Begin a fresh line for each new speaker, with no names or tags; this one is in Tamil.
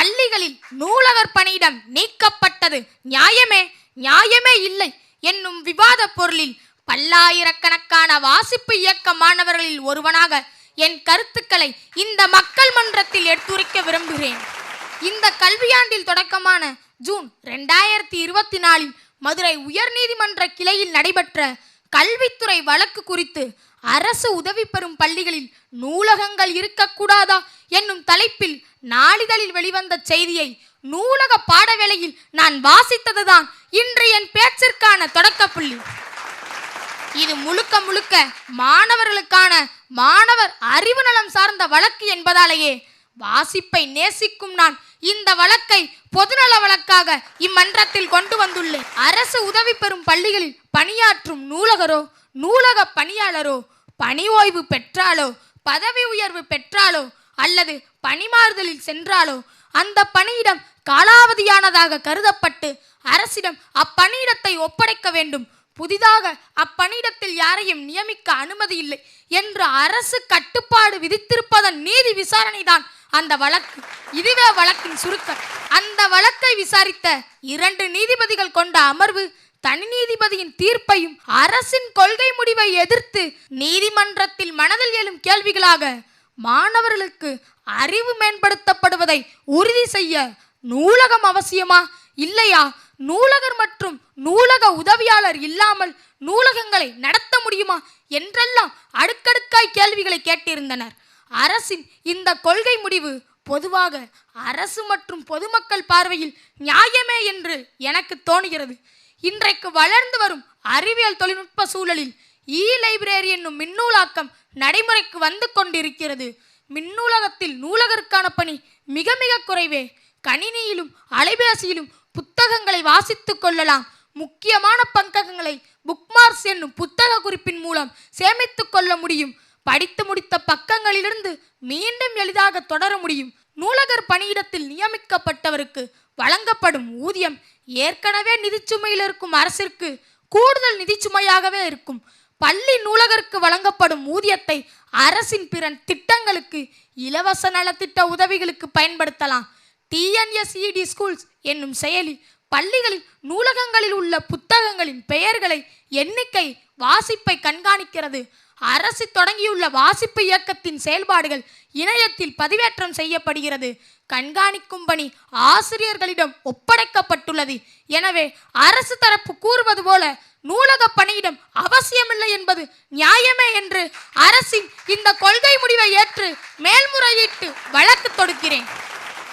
பள்ளிகளில் நூலகர் பணியிடம் நீக்கப்பட்டது நியாயமே? நியாயமே இல்லை. என்னும் விவாத பொருளில் பல்லாயிரக்கணக்கான வாசிப்பு இயக்க மாணவர்களில் ஒருவனாக என் கருத்துக்களை இந்த மக்கள் மன்றத்தில் எடுத்துரைக்க விரும்புகிறேன். இந்த கல்வியாண்டில் தொடக்கமான ஜூன் ரெண்டாயிரத்தி இருபத்தி நாலில் மதுரை உயர்நீதிமன்ற கிளையில் நடைபெற்ற கல்வித்துறை வழக்கு குறித்து அரசு உதவி பெறும் பள்ளிகளில் நூலகங்கள் இருக்கக்கூடாதா என்னும் தலைப்பில் நாளிதழில் வெளிவந்த செய்தியை நூலக பாடவேளையில் நான் வாசித்ததுதான் இன்று என் பேச்சிற்கான தொடக்கப்புள்ளி இது முழுக்க முழுக்க மாணவர்களுக்கான மாணவர் அறிவு நலம் சார்ந்த வழக்கு என்பதாலேயே வாசிப்பை நேசிக்கும் நான் இந்த வழக்கை பொதுநல வழக்காக இம்மன்றத்தில் கொண்டு வந்துள்ளேன். அரசு உதவி பெறும் பள்ளிகளில் பணியாற்றும் நூலகரோ நூலக பணியாளரோ பணி ஓய்வு பெற்றாலோ பதவி உயர்வு பெற்றாலோ அல்லது பணிமாறுதலில் சென்றாலோ அந்த பணியிடம் காலாவதியானதாக கருதப்பட்டு அரசிடம் அப்பணியிடத்தை ஒப்படைக்க வேண்டும். புதிதாக அப்பணியிடத்தில் யாரையும் நியமிக்க அனுமதி இல்லை என்று அரசு கட்டுப்பாடு விதித்திருப்பதன் நீதி விசாரணைதான் அந்த வழக்கு. இதுவே வழக்கின் சுருக்கம். அந்த வழக்கை விசாரித்த இரண்டு நீதிபதிகள் கொண்ட அமர்வு தனி நீதிபதியின் தீர்ப்பையும் அரசின் கொள்கை முடிவை எதிர்த்து நீதிமன்றத்தில் மனதில் எழும் கேள்விகளாக மாணவர்களுக்கு அறிவு மேம்படுத்தப்படுவதை உறுதி செய்ய நூலகம் அவசியமா? இல்லையா? நூலகர் மற்றும் நூலக உதவியாளர் இல்லாமல் நூலகங்களை நடத்த முடியுமா? என்றெல்லாம் அடுக்கடுக்காய் கேள்விகளை கேட்டிருந்தனர். அரசின் இந்த கொள்கை முடிவு பொதுவாக அரசு மற்றும் பொதுமக்கள் பார்வையில் நியாயமே என்று எனக்கு தோணுகிறது. இன்றைக்கு வளர்ந்து வரும் அறிவியல் தொழில்நுட்ப சூழலில் இ லைப்ரரி என்னும் மின்னூலாக்கம் நடைமுறைக்கு வந்து கொண்டிருக்கிறது. மின்னூலகத்தில் நூலகருக்கான பணி மிக மிக குறைவே. கணினியிலும் அலைபேசியிலும் புத்தகங்களை வாசித்துக் கொள்ளலாம். முக்கியமான பங்ககங்களை புக்மார்க்ஸ் என்னும் புத்தக குறிப்பின் மூலம் சேமித்துக் கொள்ள முடியும். படித்து முடித்த பக்கங்களிலிருந்து மீண்டும் எளிதாக தொடர முடியும். நூலகர் பணியிடத்தில் நியமிக்கப்பட்டவருக்கு வழங்கப்படும் ஊதியம் ஏற்கனவே நிதிச்சுமையில் இருக்கும் அரசிற்கு கூடுதல் நிதிச்சுமையாகவே இருக்கும். பள்ளி நூலகருக்கு வழங்கப்படும் ஊதியத்தை அரசின் பிற திட்டங்களுக்கு இலவச நலத்திட்ட உதவிகளுக்கு பயன்படுத்தலாம். டிஎன்எஸ்இடி ஸ்கூல்ஸ் என்னும் செயலி பள்ளிகளில் நூலகங்களில் உள்ள புத்தகங்களின் பெயர்களை எண்ணிக்கை வாசிப்பை கண்காணிக்கிறது. அரசு தொடங்கியுள்ள வாசிப்பு இயக்கத்தின் செயல்பாடுகள் இணையத்தில் பதிவேற்றம் செய்யப்படுகிறது. கண்காணிக்கும் பணி ஆசிரியர்களிடம் ஒப்படைக்கப்பட்டுள்ளது. எனவே அரசு தரப்பு கூறுவது போல நூலக பணியிடம் அவசியமில்லை என்பது நியாயமே என்று அரசின் இந்த கொள்கை முடிவை ஏற்று மேல்முறையீட்டு வழக்கு தொடுக்கிறேன்.